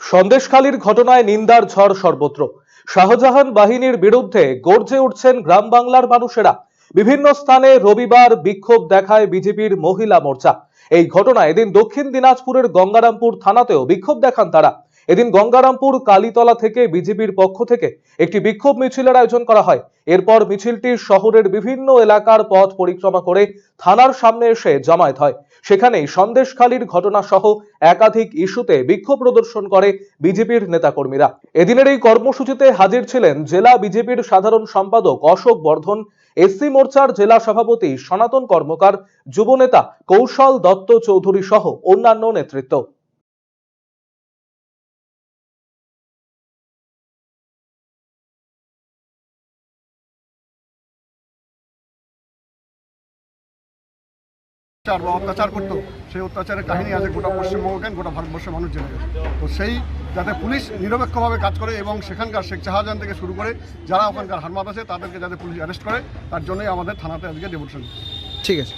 সন্দেশখালীর ঘটনায় নিন্দার ঝড় সর্বত্র। শাহজাহান বাহিনীর বিরুদ্ধে গর্জে উঠছেন গ্রাম বাংলার মানুষেরা। বিভিন্ন স্থানে রবিবার বিক্ষোভ দেখায় বিজেপির মহিলা মোর্চা। এই ঘটনায় এদিন দক্ষিণ দিনাজপুরের গঙ্গারামপুর থানাতেও বিক্ষোভ দেখান তারা। এদিন গঙ্গারামপুর, কালীতলা থেকে বিজেপির পক্ষ থেকে একটি বিক্ষোভ মিছিলের আয়োজন করা হয়। এরপর মিছিলটি শহরের বিভিন্ন এলাকার পথ পরিক্রমা করে থানার সামনে এসে জমায়েত হয়। সেখানেই সন্দেশখালীর ঘটনা সহ একাধিক ইস্যুতে বিক্ষোভ প্রদর্শন করে বিজেপির নেতাকর্মীরা। এদিনের এই কর্মসূচিতে হাজির ছিলেন জেলা বিজেপির সাধারণ সম্পাদক অশোক বর্ধন, এসসি মোর্চার জেলা সভাপতি সনাতন কর্মকার, যুবনেতা কৌশল দত্ত চৌধুরী সহ অন্যান্য নেতৃত্ব। অত্যাচার বা অত্যাচার করতো, সেই অত্যাচারের কাহিনী আছে গোটা পশ্চিমবঙ্গকে গোটা ভারতবর্ষের মানুষ জেনে তো সেই যাতে পুলিশ নিরপেক্ষভাবে কাজ করে এবং সেখানকার শেখ শাহজাহান থেকে শুরু করে যারা ওখানকার হারমাত আছে, তাদেরকে যাতে পুলিশ অ্যারেস্ট করে, তার জন্যই আমাদের থানাতে আজকে ডেপুটেশন ঠিক আছে।